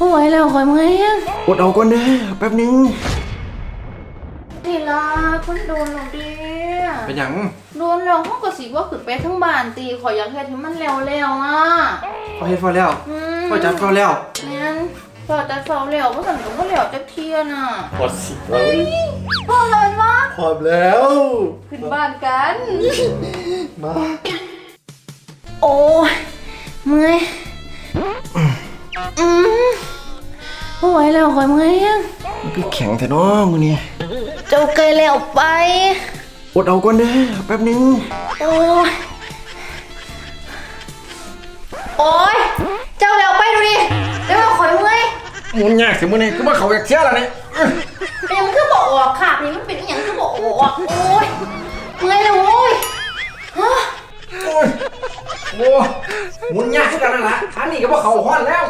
บ่ไหวแล้วข่อยเมื่อยยังอดเอาก่อนเด้อแป๊บหนึงนี่ล่ะคนโดนแล้วเดิเป็นหยังโดนแล้วเขาก็สิว่าขึ้นไปทั้งบ้านตีข่อยอยากเฮ็ดให้มันแล้วๆอะพอเฮ็ดพอแล้วอืมพอจัดพอแล้วแม่นพอจะเฝ้าแล้วบ่สั่นก็บ่แล้วจักเที่ยน่ะพอสิแล้วพ่อเลยว่าพร้อมแล้ว ขึ้นบ้านกัน มา โอ้ยเมื่อย บ่ไหวแล้วข่อยเมื่อยยังมันคือแข็งแท้เนาะมื้อนี้เจ้าไกลแล้วไป อดเอาก่อนเด้อแป๊บหนึงโอ้ย โอ้ย เจ้าแล้วไปดูดิเดี๋ยวมาข่อยเมื่อยมันยากสิมื้อนี้คือว่าเขาอยากเสียแล้วนี่อื้อเป็นยังคือบอกออกขาบนี่มันเป็นอหย่างคือบอกออกโอ้ยเมื่อยเลยโว้ยฮะโอ้ยโอ้หมุนยากคือกันนั่นล่ะอันนี้ก็บ่เข้าฮ้อนแล้ว